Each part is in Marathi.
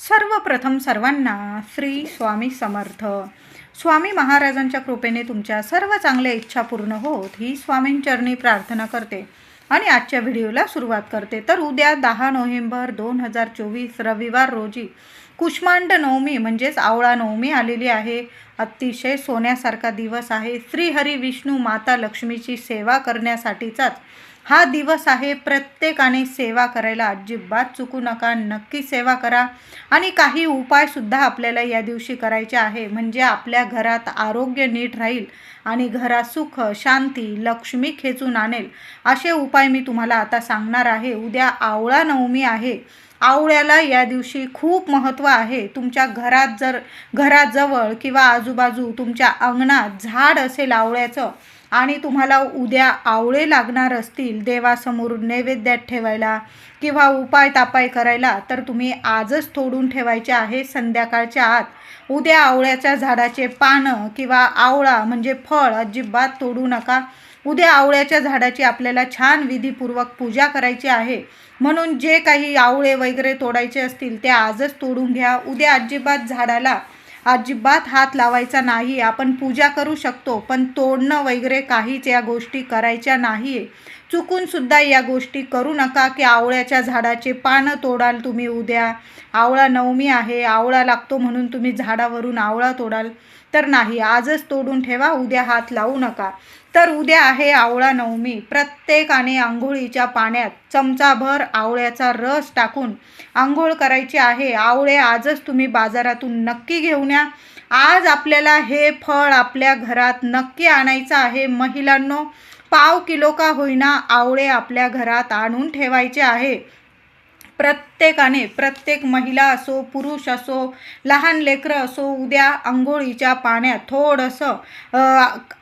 सर्वप्रथम सर्वांना श्री स्वामी समर्थ. स्वामी महाराजांच्या कृपेने तुमच्या सर्व चांगल्या इच्छा पूर्ण होत ही स्वामींचरणी प्रार्थना करते आणि आजच्या व्हिडिओला सुरुवात करते. तर उद्या दहा नोव्हेंबर दोन हजार चोवीस रविवार रोजी कुष्मांड नवमी म्हणजेच आवळा नवमी आलेली आहे. अतिशय सोन्यासारखा दिवस आहे. श्रीहरी विष्णू माता लक्ष्मीची सेवा करण्यासाठीचाच हा दिवस आहे प्रत्येकाने सेवा करायला अजिबात चुकू नका नक्की सेवा करा. आणि काही उपायसुद्धा आपल्याला या दिवशी करायचे आहे. म्हणजे आपल्या घरात आरोग्य नीट राहील आणि घरात सुख शांती लक्ष्मी खेचून आणेल असे उपाय मी तुम्हाला आता सांगणार आहे. उद्या आवळा नवमी आहे. आवळ्याला या दिवशी खूप महत्त्व आहे. तुमच्या घरात जर घराजवळ किंवा आजूबाजू तुमच्या अंगणात झाड असेल आवळ्याचं आणि तुम्हाला उद्या आवळे लागणार असतील देवासमोर नैवेद्यात ठेवायला किंवा उपाय तापाय करायला तर तुम्ही आजच तोडून ठेवायचे आहे संध्याकाळच्या आत. उद्या आवळ्याच्या झाडाचे पानं किंवा आवळा म्हणजे फळ अजिबात तोडू नका. उद्या आवळ्याच्या झाडाची आपल्याला छान विधीपूर्वक पूजा करायची आहे. म्हणून जे काही आवळे वगैरे तोडायचे असतील ते आजच तोडून घ्या. उद्या अजिबात झाडाला अजिबात हात लावायचा नाही आपण पूजा करू शकतो पण तोडणं वगैरे काहीच या गोष्टी करायच्या नाही चुकून सुद्धा या गोष्टी करू नका की आवळ्याच्या झाडाचे पानं तोडाल तुम्ही उद्या. आवळा नवमी आहे आवळा लागतो म्हणून तुम्ही झाडावरून आवळा तोडाल. तर नाही आजच तोडून ठेवा उद्या हात लावू नका. तर उद्या आहे आवळा नवमी. प्रत्येकाने आंघोळीच्या पाण्यात चमचाभर आवळ्याचा रस टाकून आंघोळ करायची आहे. आवळे आजच तुम्ही बाजारातून नक्की घेऊन या. आज आपल्याला हे फळ आपल्या घरात नक्की आणायचं आहे. महिलांनो पाव किलो का होईना आवळे आपल्या घरात आणून ठेवायचे आहे. प्रत्येकाने प्रत्येक महिला असो पुरुष असो लहान लेकरं असो उद्या आंघोळीच्या पाण्यात थोडंसं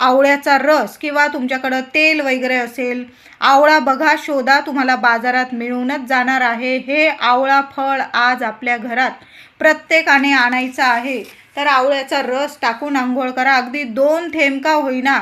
आवळ्याचा रस किंवा तुमच्याकडं तेल वगैरे असेल आवळा बघा शोधा तुम्हाला बाजारात मिळूनच जाणार आहे. हे आवळा फळ आज आपल्या घरात प्रत्येकाने आणायचं आहे. तर आवळ्याचा रस टाकून आंघोळ करा. अगदी दोन थेंब का होईना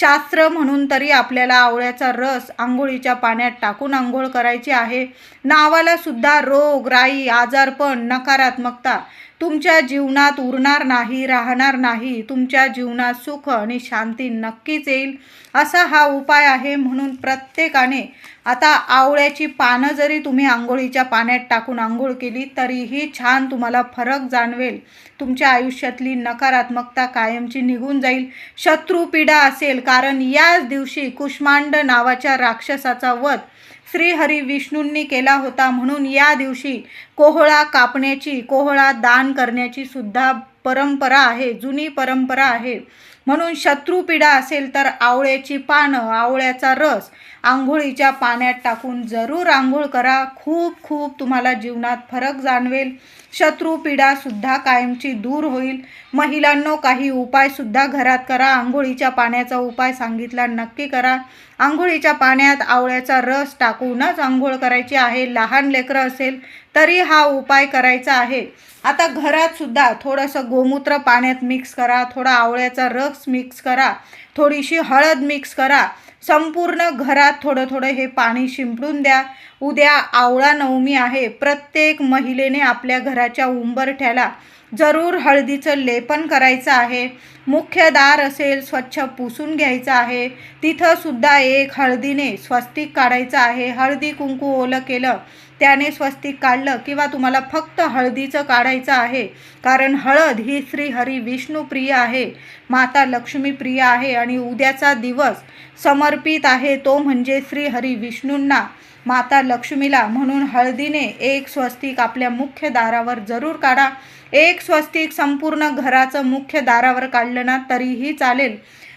शास्त्र म्हणून तरी आपल्याला आवळ्याचा रस आंघोळीच्या पाण्यात टाकून आंघोळ करायची आहे. नावाला सुद्धा रोग राई आजारपण नकारात्मकता तुमच्या जीवनात उरणार नाही राहणार नाही. तुमच्या जीवनात सुख आणि शांती नक्कीच येईल. असा हा उपाय आहे म्हणून प्रत्येकाने आता आवळ्याची पानं जरी तुम्ही आंघोळीच्या पाण्यात टाकून आंघोळ केली तरीही छान तुम्हाला फरक जाणवेल. तुमच्या आयुष्यातली नकारात्मकता कायमची निघून जाईल. शत्रुपीडा असेल कारण याच दिवशी कुष्मांड नावाच्या राक्षसाचा वध श्रीहरी विष्णूंनी केला होता म्हणून या दिवशी कोहळा कापण्याची कोहळा दान करण्याची सुद्धा परंपरा आहे जुनी परंपरा आहे. म्हणून शत्रुपीडा असेल तर आवळ्याची पानं आवळ्याचा रस आंघोळीच्या पाण्यात टाकून जरूर आंघोळ करा. खूप खूप तुम्हाला जीवनात फरक जाणवेल. शत्रुपीडासुद्धा कायमची दूर होईल. महिलांनो काही उपायसुद्धा घरात करा. आंघोळीच्या पाण्याचा उपाय सांगितला नक्की करा. आंघोळीच्या पाण्यात आवळ्याचा रस टाकूनच आंघोळ करायची आहे. लहान लेकरं असेल तरी हा उपाय करायचा आहे. आता घरात सुद्धा थोडंसं गोमूत्र पाण्यात मिक्स करा थोडा आवळ्याचा रस मिक्स करा थोडीशी हळद मिक्स करा. संपूर्ण घरात थोडं थोडं हे पाणी शिंपडून द्या. उद्या आवळा नवमी आहे. प्रत्येक महिलेने आपल्या घराच्या उंबरठ्याला जरूर हळदीचं लेपन करायचं आहे. मुख्य दार असेल स्वच्छ पुसून घ्यायचं आहे. तिथंसुद्धा एक हळदीने स्वस्तिक काढायचं आहे. हळदी कुंकू ओलं केलं त्याने स्वस्तिक काढलं किंवा तुम्हाला फक्त हळदीचं काढायचं आहे? कारण हळद ही श्री हरी विष्णू प्रिय आहे माता लक्ष्मी प्रिय आहे आणि उद्याचा दिवस समर्पित आहे. तो म्हणजे श्री हरी विष्णूंना माता लक्ष्मीला. म्हणून हळदीने एक स्वस्तिक आपल्या मुख्य दारावर जरूर काढा. एक स्वस्तिक संपूर्ण घराचं मुख्य दारावर काढलं ना तरीही चालेल.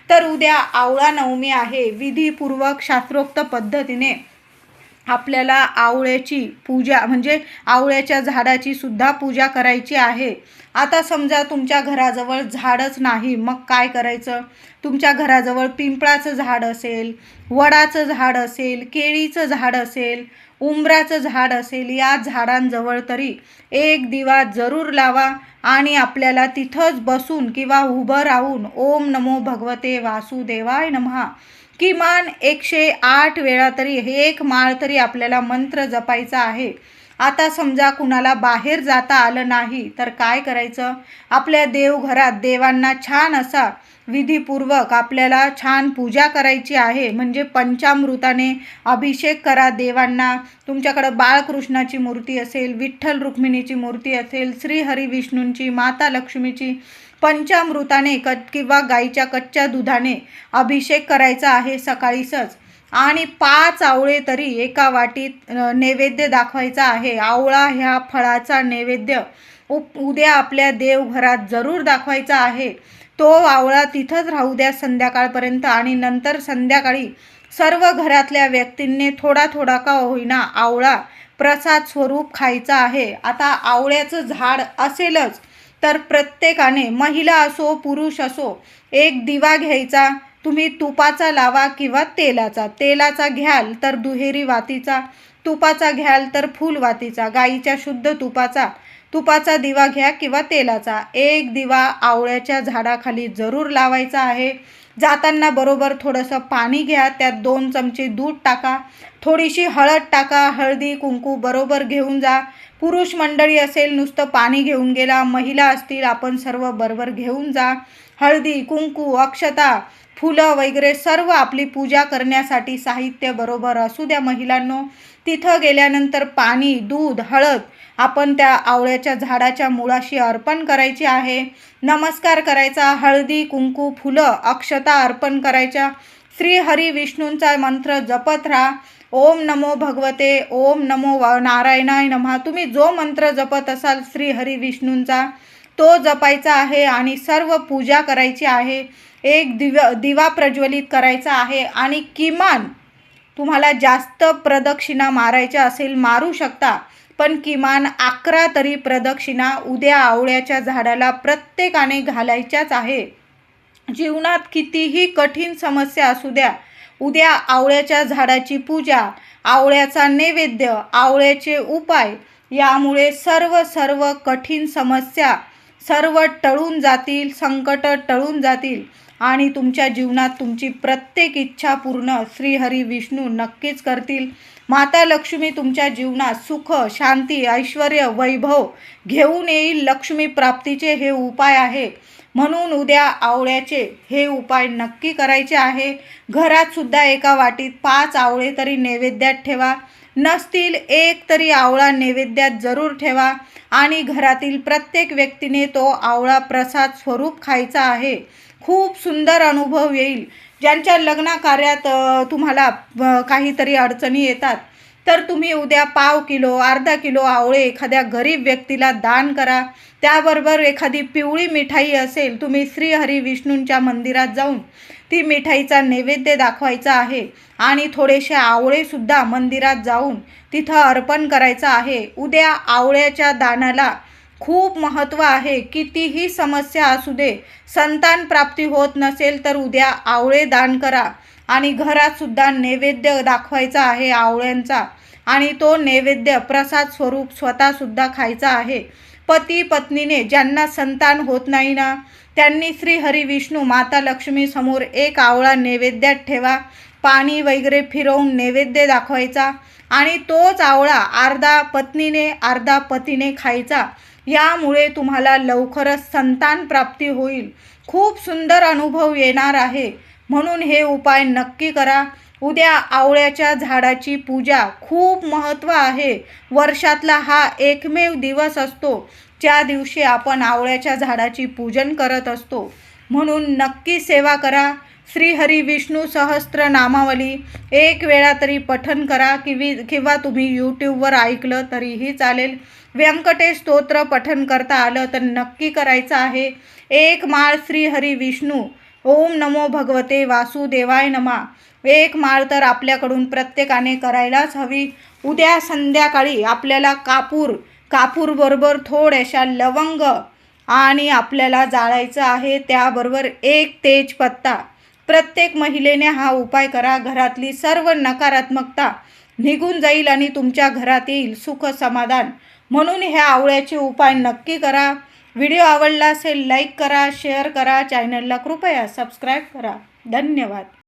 तर उद्या आवळा नवमी आहे. विधीपूर्वक शास्त्रोक्त पद्धतीने आपल्याला आवळ्याची पूजा म्हणजे आवळ्याच्या झाडाची सुद्धा पूजा करायची आहे. आता समजा तुमच्या घराजवळ झाडच नाही मग काय करायचं? तुमच्या घराजवळ पिंपळाचं झाड असेल वडाचं झाड असेल केळीचं झाड असेल उंबराचं झाड असेल या झाडांजवळ तरी एक दिवा जरूर लावा आणि आपल्याला तिथंच बसून किंवा उभं राहून ओम नमो भगवते वासुदेवाय नमहा. किमान एकशे आठ वेळा तरी हे एक माळ तरी आपल्याला मंत्र जपायचा आहे. आता समजा कुणाला बाहेर जाता आलं नाही तर काय करायचं? आपल्या देवघरात देवांना छान असा विधीपूर्वक आपल्याला छान पूजा करायची आहे. म्हणजे पंचामृताने अभिषेक करा देवांना. तुमच्याकडं बाळकृष्णाची मूर्ती असेल विठ्ठल रुक्मिणीची मूर्ती असेल श्रीहरी विष्णूंची माता लक्ष्मीची पंचामृताने क किंवा गाईच्या कच्च्या दुधाने अभिषेक करायचा आहे सकाळीसच. आणि पाच आवळे तरी एका वाटीत नैवेद्य दाखवायचा आहे. आवळा ह्या फळाचा नैवेद्य. उप उद्या आपल्या देवघरात जरूर दाखवायचा आहे. तो आवळा तिथंच राहू द्या संध्याकाळपर्यंत आणि नंतर संध्याकाळी सर्व घरातल्या व्यक्तींनी थोडा थोडा का होईना आवळा प्रसाद स्वरूप खायचा आहे. आता आवळ्याचं झाड असेलच तर प्रत्येकाने महिला असो पुरुष असो एक दिवा घ्यायचा. तुम्ही तुपाचा लावा किंवा तेलाचा. तेलाचा घ्याल तर दुहेरी वातीचा तुपाचा घ्याल तर फुलवातीचा गाईच्या शुद्ध तुपाचा. तुपाचा दिवा घ्या किंवा तेलाचा. एक दिवा आवळ्याच्या झाडाखाली जरूर लावायचा आहे. जाताना बरोबर थोडंसं पाणी घ्या. त्यात दोन चमचे दूध टाका. थोडीशी हळद टाका. हळदी कुंकू बरोबर घेऊन जा. पुरुष मंडळी असेल नुसतं पाणी घेऊन गेला. महिला असतील आपण सर्व बरोबर घेऊन जा. हळदी कुंकू अक्षता फुलं वगैरे सर्व आपली पूजा करण्यासाठी साहित्य बरोबर असू द्या महिलांनो. तिथं गेल्यानंतर पाणी दूध हळद आपण त्या आवळ्याच्या झाडाच्या मुळाशी अर्पण करायची आहे. नमस्कार करायचा. हळदी कुंकू फुलं अक्षता अर्पण करायच्या. श्री हरी विष्णूंचा मंत्र जपत राहा. ओम नमो भगवते. ओम नमो नारायणाय नमः तुम्ही जो मंत्र जपत असाल श्री हरी विष्णूंचा तो जपायचा आहे आणि सर्व पूजा करायची आहे. एक दिव दिवा प्रज्वलित करायचा आहे आणि किमान तुम्हाला जास्त प्रदक्षिणा मारायच्या असेल मारू शकता. पण किमान अकरा तरी प्रदक्षिणा उद्या आवळ्याच्या झाडाला प्रत्येकाने घालायच्याच आहे. जीवनात कितीही कठीण समस्या असू द्या उद्या आवळ्याच्या झाडाची पूजा आवळ्याचा नैवेद्य आवळ्याचे उपाय यामुळे सर्व सर्व कठीण समस्या सर्व टळून जातील संकट टळून जातील. आणि तुमच्या जीवनात तुमची प्रत्येक इच्छा पूर्ण श्रीहरी विष्णू नक्कीच करतील. माता लक्ष्मी तुमच्या जीवनात सुख शांती ऐश्वर वैभव घेऊन येईल. लक्ष्मी प्राप्तीचे हे उपाय आहे. म्हणून उद्या आवळ्याचे हे उपाय नक्की करायचे आहे. घरात सुद्धा एका वाटीत पाच आवळे तरी नैवेद्यात ठेवा. नसतील एक तरी आवळा नैवेद्यात जरूर ठेवा. आणि घरातील प्रत्येक व्यक्तीने तो आवळा प्रसाद स्वरूप खायचा आहे. खूप सुंदर अनुभव येईल. ज्यांच्या लग्नाकार्यात तुम्हाला काहीतरी अडचणी येतात तर तुम्ही उद्या पाव किलो अर्धा किलो आवळे एखाद्या गरीब व्यक्तीला दान करा. त्याबरोबर एखादी पिवळी मिठाई असेल तुम्ही श्रीहरी विष्णूंच्या मंदिरात जाऊन ती मिठाईचा नैवेद्य दाखवायचा आहे आणि थोडेसे आवळेसुद्धा मंदिरात जाऊन तिथं अर्पण करायचं आहे. उद्या आवळ्याच्या दानाला खूप महत्त्व आहे. कितीही समस्या असू दे संतान प्राप्ती होत नसेल तर उद्या आवळे दान करा. आणि घरातसुद्धा नैवेद्य दाखवायचा आहे आवळ्यांचा. आणि तो नैवेद्य प्रसाद स्वरूप स्वतःसुद्धा खायचा आहे. पती पत्नीने ज्यांना संतान होत नाही ना त्यांनी श्री हरी विष्णू माता लक्ष्मी समोर एक आवळा नैवेद्यात ठेवा. पाणी वगैरे फिरवून नैवेद्य दाखवायचा. आणि तोच आवळा अर्धा पत्नीने अर्धा पतीने खायचा. यामुळे तुम्हाला लवकरच संतान प्राप्ती होईल. खूप सुंदर अनुभव येणार आहे. म्हणून हे उपाय नक्की करा. उद्या आवळ्याच्या झाडाची पूजा खूप महत्त्व आहे. वर्षातला हा एकमेव दिवस असतो. ज्या दिवशी आपण आवळ्याच्या झाडाची पूजन करत असतो. म्हणून नक्की सेवा करा. श्रीहरी विष्णू सहस्त्र नामावली. एक वेळा तरी पठन करा. किवी किंवा तुम्ही यूट्यूबवर ऐकलं तरीही चालेल. व्यंकटेश स्तोत्र पठन करता आलं तर नक्की करायचं आहे. एक माळ श्री हरी विष्णू ओम नमो भगवते वासुदेवाय नमा. एक माळ तर आपल्याकडून प्रत्येकाने करायलाच हवी. उद्या संध्याकाळी आपल्याला कापूर कापूरबरोबर थोड्याशा लवंग आणि आपल्याला जाळायचं आहे त्याबरोबर एक तेजपत्ता प्रत्येक महिलेने हा उपाय करा. घरातली सर्व नकारात्मकता निघून जाईल आणि तुमच्या घरात येईल सुख समाधान. म्हणून ह्या आवळ्याचे उपाय नक्की करा. व्हिडिओ आवडला असेल लाईक करा शेअर करा. चॅनलला कृपया सबस्क्राईब करा. धन्यवाद.